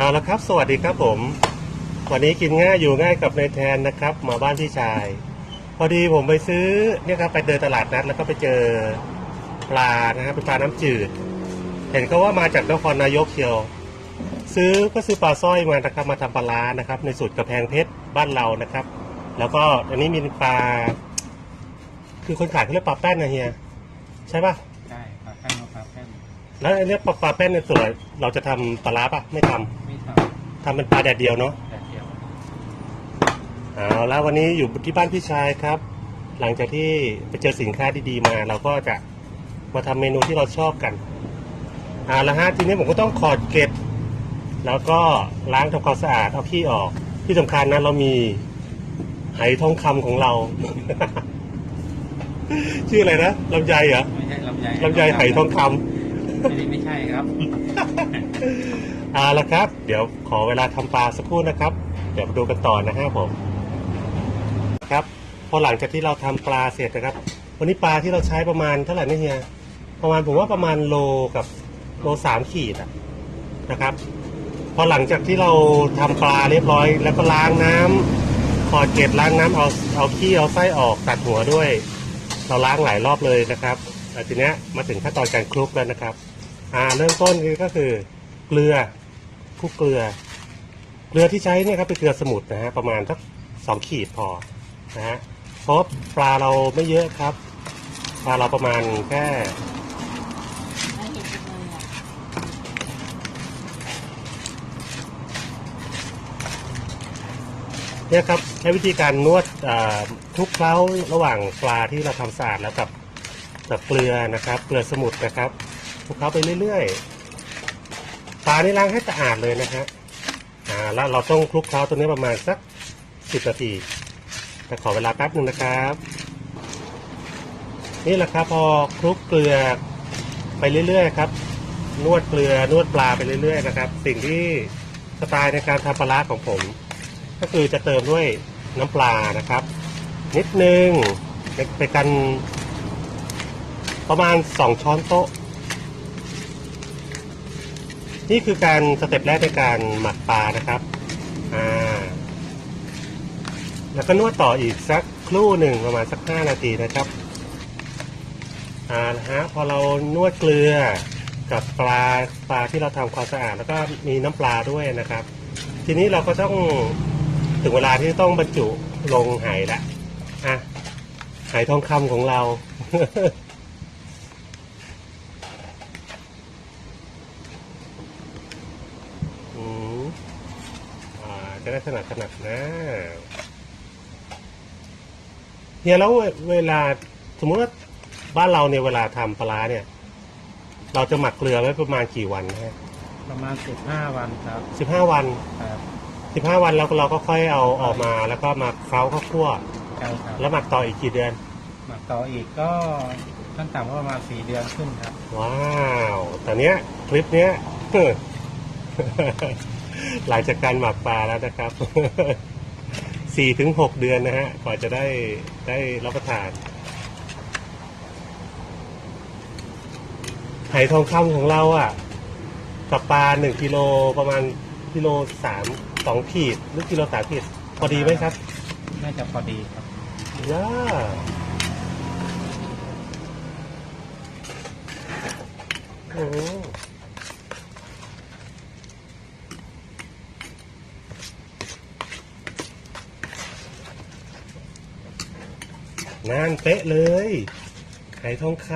เอาละครับ สวัสดีครับผม วันนี้กินง่ายอยู่ง่ายกับนายแทนนะครับ มาบ้านพี่ชาย พอดีผมไปซื้อเนี่ยครับไปเดินตลาดนัดแล้วก็ไปเจอปลานะครับเป็นปลาน้ำจืด เห็นเขาว่ามาจากนครนายกเชียว ซื้อก็ซื้อปลาสร้อยมานะครับมาทำปลาร้านะครับ ในสูตรกระแพงเพชรบ้านเรานะครับ แล้วก็อันนี้มีปลา คือคนขายเขาเรียกปลาแป้นนะเฮียใช่ปะใช่ปลาแป้นปลาแป้นแล้วอันเนี้ยปลาปลาแป้นในยส่วนใหญ่เราจะทำปลาร้าปะไม่ทำไม่ ททำเป็นปลาแดดเดียวเนาะำแต่เดียวเอาแล้ววันนี้อยู่ที่บ้านพี่ชายครับ หลังจากที่ไปเจอสินค้าดีๆมา เราก็จะมาทำเมนูที่เราชอบกันเอาละฮะทีนี้ผมก็ต้องขอดเกล็ดแล้วก็ล้างทำความสะอาดเอาขี้ออก ที่สำคัญนะเรามีไหทองคำของเรา ชื่ออะไรนะลำไยเหรอไม่ใช่ลำไยลำไยไหทองคำไม่ได้ไม่ใช่ครับ เอาละครับ เดี๋ยวขอเวลาทำปลาสักครู่นะครับ เดี๋ยวมาดูกันต่อนะฮะผมครับ พอหลังจากที่เราทำปลาเสร็จนะครับ วันนี้ปลาที่เราใช้ประมาณเท่าไหร่นะเฮียประมาณผมว่าประมาณโลกับโลสามขีดนะครับ พอหลังจากที่เราทำปลาเรียบร้อย แล้วก็ล้างน้ำขอดเกล็ดล้างน้ำเอาเอาขี้เอาไส้ออกตัดหัวด้วย เราล้างหลายรอบเลยนะครับต่ทีเนี้ยมาถึงขั้นตอนการคลุกแล้วนะครับ อ่าเริ่มต้นก็คือเกลือ คลุกเกลือ เกลือที่ใช้เนี่ยครับเป็นเกลือสมุทรนะฮะประมาณสักสองขีดพอนะฮะเพราะปลาเราไม่เยอะครับ ปลาเราประมาณแค่เนี่ยครับใช้วิธีการนวดอ่าคลุกเคล้าระหว่างปลาที่เราทำสะอาดแล้วกับกับเกลือนะครับ เกลือสมุทรนะครับคลุกเคล้าไปเรื่อยๆ ปลานี่ล้างให้สะอาดเลยนะฮะอ่าแล้วเราต้องคลุกเคล้าตัวนี้ประมาณสักสิบนาทีแต่ขอเวลาแป๊บหนึ่งนะครับ นี่แหละครับพอคลุกเกลือไปเรื่อยๆครับ นวดเกลือนวดปลาไปเรื่อยๆนะครับ สิ่งที่สไตล์ในการทำปลาร้าของผม ก็คือจะเติมด้วยน้ำปลานะครับ นิดนึงไปกันประมาณสองช้อนโต๊ะ นี่คือการสเต็ปแรกในการหมักปลานะครับอ่าแล้วก็นวดต่ออีกสักครู่หนึ่งประมาณสักห้านาทีนะครับอ่านะฮะพอเรานวดเกลือกับปลาปลาที่เราทำความสะอาดแล้วก็มีน้ำปลาด้วยนะครับ ทีนี้เราก็ต้องถึงเวลาที่ต้องบรรจุลงไหละอะไหทองคำของเรา อืมอ่า จะได้ถนัดถนัดนะเฮียแล้วเวเวลาสมมติว่าบ้านเราเนี่ยเวลาทำปลาร้าเนี่ย เราจะหมักเกลือไว้ประมาณกี่วันนะฮะประมาณสิบห้าวันครับสิบห้าวันครับสิบห้าวันแล้วเราก็ค่อยเอาออกมาแล้วก็มาเคล้าข้าวคั่วใช่ครับแล้วหมักต่ออีกกี่เดือน หมักต่ออีกก็ขั้นต่ำก็ประมาณสี่เดือนขึ้นครับ ว้าวแต่เนี้ยคลิปเนี้ย หลังจากการหมักปลาแล้วนะครับสี่ถึงหกเดือนนะฮะกว่าจะได้ได้รับประทานไหทองคำของเราอะกับปลาหนึ่งกิโลประมาณกิโลสามสองขีดหรือกิโลสามขีดพอดีไหมครับ น่าจะพอดีครับย่าโอ้ งานเป๊ะเลยไหทองค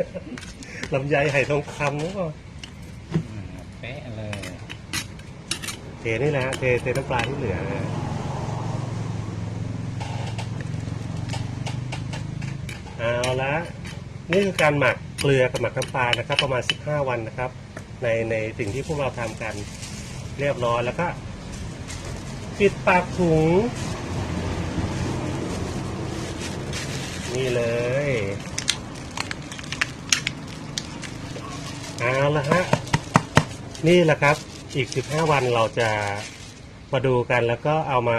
ำ ลำไยไหทองคำนะก็อืมเป๊ะเลยเทนี่แหละฮะเทเทน้ำปลาที่เหลือนะเอาละนี่คือการหมักเกลือกับหมักน้ำปลานะครับ ประมาณ 15 วันนะครับ ในในสิ่งที่พวกเราทำกันเรียบร้อยแล้วก็ปิดปากถุง นี่เลยเอาละฮะนี่แหละครับ อีก 15 วันเราจะมาดูกันแล้วก็เอามา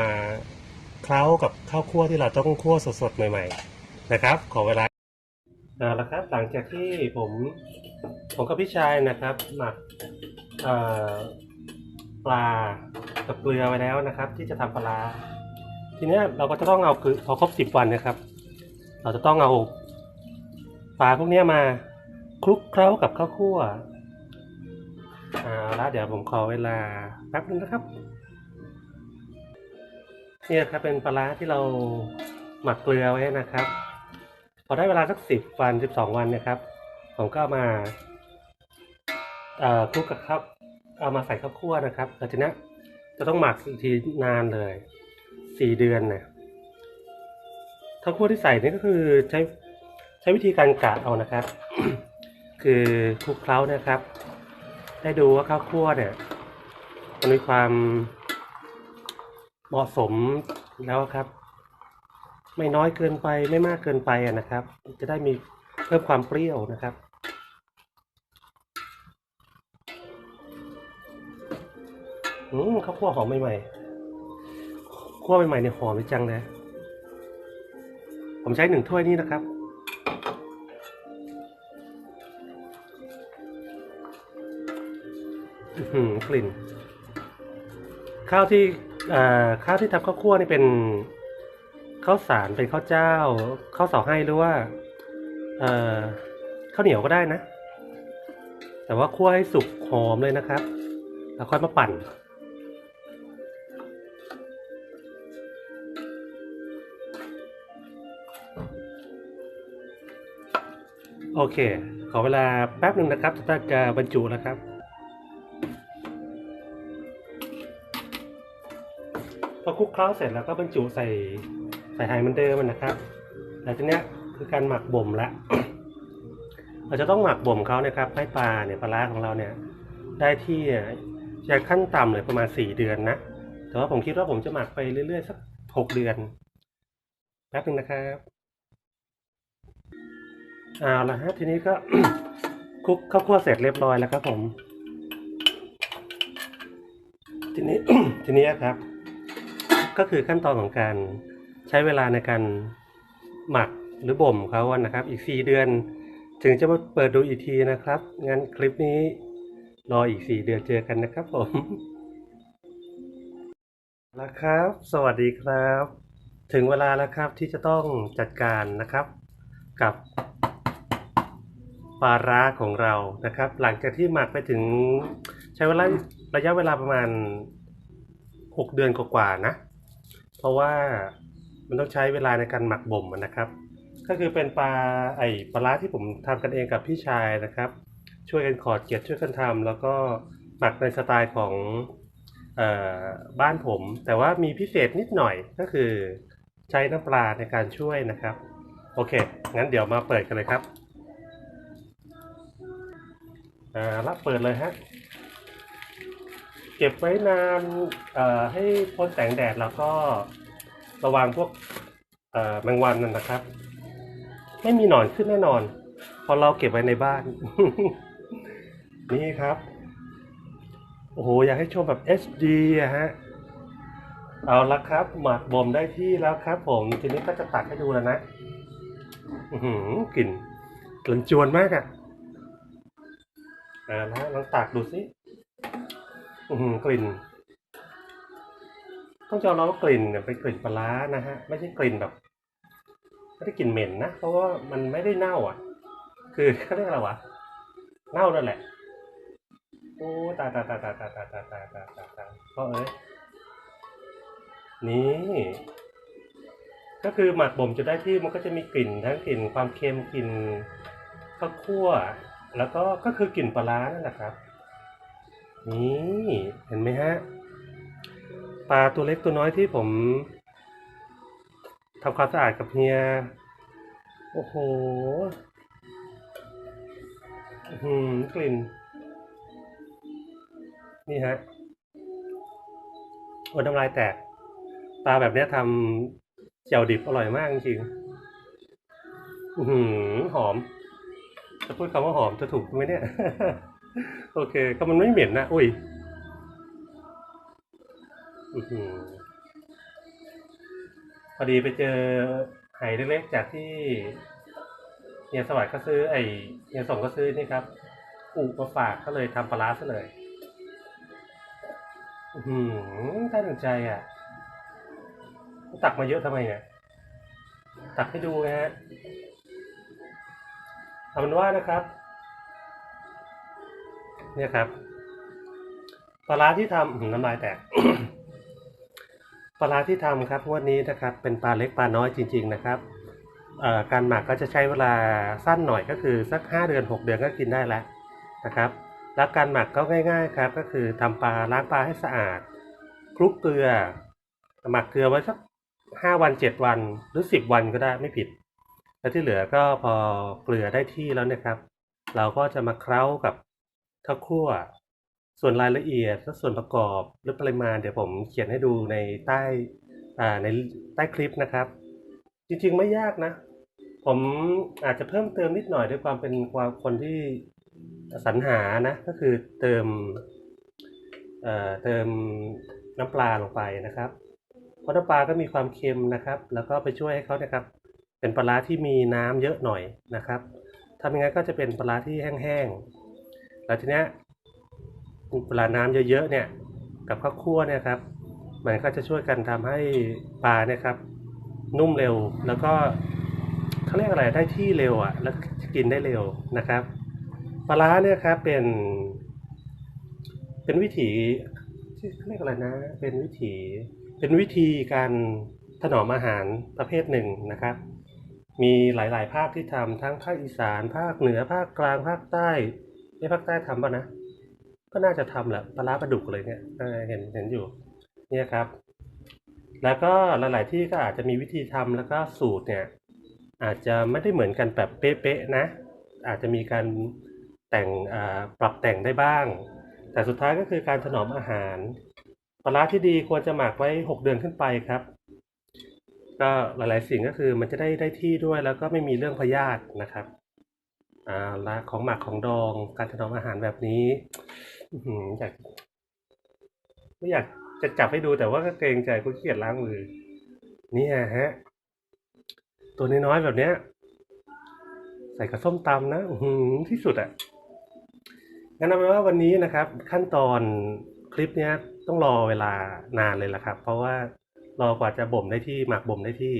เคล้ากับข้าวคั่วที่เราต้องคั่วสดๆ ใหม่ ๆ นะครับ ขอเวลาเอาละครับ หลังจากที่ผมผมกับพี่ชายนะครับหมักปลากับเกลือไว้แล้วนะครับ ที่จะทำปลา ทีนี้เราก็จะต้องเอาคือพอครบสิบวันนะครับ เราจะต้องเอาปลาพวกนี้มาคลุกเคล้ากับข้าวคั่วเอาละเดี๋ยวผมขอเวลาแป๊บนึงนะครับเนี่ยครับเป็นปลาร้าที่เราหมักเกลือไว้นะครับ พอได้เวลาสักสิบวันสิบสองวันนะครับ ผมก็มาคลุกกับข้าวเอามาใส่ข้าวคั่วนะครับหลังจากนั้นจะต้องหมักอีกทีนานเลยสี่เดือนเนะ ข้าวคั่วที่ใส่นี่ก็คือใช้ใช้วิธีการกะเอานะครับ คือคลุกเคล้านะครับ ได้ดูว่าข้าวคั่วเนี่ยมันมีความเหมาะสมแล้วครับ ไม่น้อยเกินไปไม่มากเกินไปนะครับ จะได้มีเพิ่มความเปรี้ยวนะครับอืมข้าวคั่วหอมใหม่ๆคั่วใหม่ๆเนี่ยหอมจังเลย ผมใช้หนึ่งถ้วยนี้นะครับหือกลิ่น ข้าวที่ข้าวที่ทำข้าวคั่วนี่เป็นข้าวสารเป็นข้าวเจ้าข้าวเสาให้หรือว่าเข้าวเหนียวก็ได้นะ แต่ว่าคั่วให้สุกหอมเลยนะครับ แล้วค่อยมาปั่น โอเค ขอเวลาแป๊บหนึ่งนะครับจะจะบรรจุแล้วครับ พอคลุกเคล้าเสร็จแล้วก็บรรจุใส่ใส่ไฮมันเดิมนะครับแต่ทีเนี้ยคือการหมักบ่มละ เราจะต้องหมักบ่มเขานะครับให้ปลาเนี่ยปลาร้าของเราเนี่ยได้ที่จะขั้นต่ำเลยประมาณสี่เดือนนะ แต่ว่าผมคิดว่าผมจะหมักไปเรื่อยๆสักหกเดือน แป๊บนึงนะครับ อาละฮะทีนี้ก็ คลุกข้าวคั่วเสร็จเรียบร้อยแล้วครับผม ทีนี้ ทีนี้ครับ ก็คือขั้นตอนของการใช้เวลาในการหมักหรือบ่มเขาอะนะครับ อีก4เดือน ถึงจะมาเปิดดูอีกทีนะครับ งั้นคลิปนี้รออีก4เดือนเจอกันนะครับผมแล้วครับ สวัสดีครับ ถึงเวลาแล้วครับที่จะต้องจัดการนะครับ กับ ปลาร้าของเรานะครับ หลังจากที่หมักไปถึงใช้เวลาระยะเวลาประมาณ 6 เดือนกว่าๆนะ เพราะว่ามันต้องใช้เวลาในการหมักบ่มอะนะครับ ก็คือเป็นปลาไอปลาร้าที่ผมทำกันเองกับพี่ชายนะครับ ช่วยกันขอดเกล็ดช่วยกันทำแล้วก็หมักในสไตล์ของเออบ้านผม แต่ว่ามีพิเศษนิดหน่อยก็คือใช้น้ำปลาในการช่วยนะครับ โอเค งั้นเดี๋ยวมาเปิดกันเลยครับ อ่ารับเปิดเลยฮะ เก็บไว้นานเอ่อให้พ้นแสงแดดแล้วก็ระวังพวกเอ่อแมงวันนั่นนะครับ ไม่มีหนอนขึ้นแน่นอน พอเราเก็บไว้ในบ้าน นี่ครับ โอ้โห อยากให้ชมแบบ HD อะฮะ เอาละครับ หมักบ่มได้ที่แล้วครับผมทีนี้ก็จะตักให้ดูแล้วนะ อือหือกลิ่นกลิ่นจวนมากอะ อาละลองตักดูสิอือหือกลิ่น ต้องยอมรับว่ากลิ่นเนี่ยเป็นกลิ่นปลานะฮะ ไม่ใช่กลิ่นแบบไม่ได้กลิ่นเหม็นนะเพราะว่ามันไม่ได้เน่าอะ คือเขาเรียกอะไรวะเน่านั่นแหละโอ้ตาตาตาตาตาตาตาตาตาตาตายพ่อเอ้ยนี่ ก็คือหมักบ่มจะได้ที่มันก็จะมีกลิ่นทั้งกลิ่นความเค็มกลิ่นข้าวคั่ว แล้วก็ก็คือกลิ่นปลาร้านั่นแหละครับ นี่เห็นไหมฮะปลาตัวเล็กตัวน้อยที่ผมทำความสะอาดกับเฮีย โอ้โหหือกลิ่น นี่ฮะโอ้น้ำลายแตก ปลาแบบนี้ทำเจียวดิบอร่อยมากจริงหือหอม จะพูดคำว่าหอมจะถูกไหมเนี่ย โอเคก็มันไม่เหม็นนะอุ้ยอพอดีไปเจอไหเล็กๆจากที่เฮียสวัสดิ์ก็ซื้อไอเฮียส่งก็ซื้อนี่ครับอูมาฝากก็เลยทำปลาร้าซะเลยอืมได้ถึงใจอะ ตักมาเยอะทำไมเนี่ย ตักให้ดูนะฮะ เอาเป็นว่านะครับ เนี่ยครับปลาร้าที่ทำน้ำลายแตกปลาร้าที่ทำครับวันนี้นะครับ เป็นปลาเล็กปลาน้อยจริง ๆ นะครับการหมักก็จะใช้เวลาสั้นหน่อยก็คือสักห้าเดือนหกเดือนก็กินได้แล้วนะครับแล้วการหมักก็ง่าย ๆครับ ก็คือทำปลาล้างปลาให้สะอาดคลุกเกลือ หมักเกลือไว้สักห้าวันเจ็ดวันหรือสิบวันก็ได้ไม่ผิด แล้วที่เหลือก็พอเกลือได้ที่แล้วนะครับ เราก็จะมาเคล้ากับข้าวคั่ว ส่วนรายละเอียดและส่วนประกอบหรือปริมาณเดี๋ยวผมเขียนให้ดูในใต้อ่าในใต้คลิปนะครับ จริงๆไม่ยากนะ ผมอาจจะเพิ่มเติมนิดหน่อยด้วยความเป็นความคนที่สรรหานะ ก็คือเติมเอ่อเติมน้ำปลาลงไปนะครับเพราะน้ำปลาก็มีความเค็มนะครับ แล้วก็ไปช่วยให้เขานะครับ เป็นปลาร้าที่มีน้ำเยอะหน่อยนะครับทำยังไงก็จะเป็นปลาร้าที่แห้งๆแล้วทีเนี้ยปลาน้ำเยอะๆเนี่ยกับข้าวคั่วเนี่ยครับมันก็จะช่วยกันทำให้ปลาเนี่ยครับนุ่มเร็วแล้วก็เขาเรียกอะไรได้ที่เร็วอะแล้วกินได้เร็วนะครับปลาร้าเนี่ยครับเป็น เป็นวิถีเขาเรียกอะไรนะ เป็นวิถีเป็นวิธีการถนอมอาหารประเภทหนึ่งนะครับ มีหลาย ๆ ภาคที่ทำทั้งภาคอีสาน ภาคเหนือภาคกลางภาคใต้ไอ้ภาคใต้ทำป่ะนะก็น่าจะทำแหละปลาร้าปลาดุกเลยเนี่ยเห็นเห็นอยู่เนี่ยครับ แล้วก็หลาย ๆ ที่ก็อาจจะมีวิธีทำแล้วก็สูตรเนี่ย อาจจะไม่ได้เหมือนกันแบบเป๊ะๆนะ อาจจะมีการแต่งปรับแต่งได้บ้าง แต่สุดท้ายก็คือการถนอมอาหารปลาร้าที่ดีควรจะหมักไว้ 6 เดือนขึ้นไปครับ ก็หลาย ๆ สิ่งก็คือมันจะได้ได้ที่ด้วยแล้วก็ไม่มีเรื่องพยาธินะครับอ่าละของหมักของดองการถนอมอาหารแบบนี้อยากไม่อยากจะจับให้ดูแต่ว่าก็เกรงใจกูขี้เกียจล้างมือนี่ฮะ ตัวน้อยๆแบบเนี้ย ใส่กับส้มตำนะอืที่สุดอะ่ะงั้นเอาเป็นว่าวันนี้นะครับ ขั้นตอนคลิปเนี้ยต้องรอเวลานานเลยล่ะครับ เพราะว่า รอกว่าจะบ่มได้ที่หมักบ่มได้ที่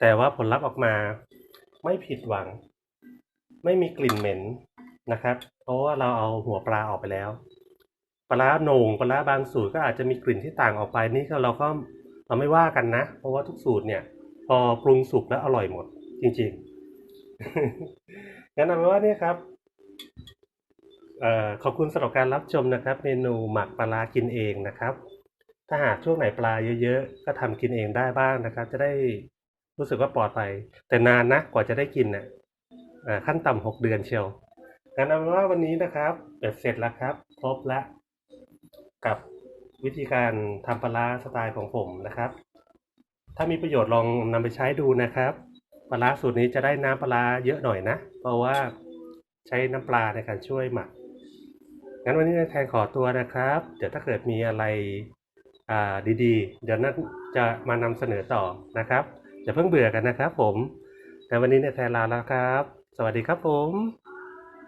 แต่ว่าผลลัพธ์ออกมาไม่ผิดหวัง ไม่มีกลิ่นเหม็นนะครับ เพราะว่าเราเอาหัวปลาออกไปแล้ว ปลาโหน่งปลาบางสูตรก็อาจจะมีกลิ่นที่ต่างออกไปนี่ก็เราก็เราไม่ว่ากันนะ เพราะว่าทุกสูตรเนี่ย พอปรุงสุกแล้วอร่อยหมด จริงๆงั้นเอาเป็นว่าเนี่ยครับเอ่อขอบคุณสำหรับการรับชมนะครับ เมนูหมักปลากินเองนะครับ ถ้าหากช่วงไหนปลาเยอะๆ ก็ทำกินเองได้บ้างนะครับ จะได้รู้สึกว่าปลอดภัย แต่นานนะกว่าจะได้กินเน่ะอ่าขั้นต่ำหกเดือนเชียวงั้นเอาเป็นว่าวันนี้นะครับเบ็ดเสร็จแล้วครับ ครบแล้วกับวิธีการทำปลาสไตล์ของผมนะครับ ถ้ามีประโยชน์ลองนำไปใช้ดูนะครับปลาสูตรนี้จะได้น้ำปลาเยอะหน่อยนะ เพราะว่าใช้น้ำปลาในการช่วยหมักงั้นวันนี้นายแทนขอตัวนะครับ เดี๋ยวถ้าเกิดมีอะไร ดีๆ เดี๋ยวนั้นจะมานำเสนอต่อนะครับอย่าเพิ่งเบื่อกันนะครับผมแต่วันนี้เนี่ยแทนลาแล้วครับ สวัสดีครับผม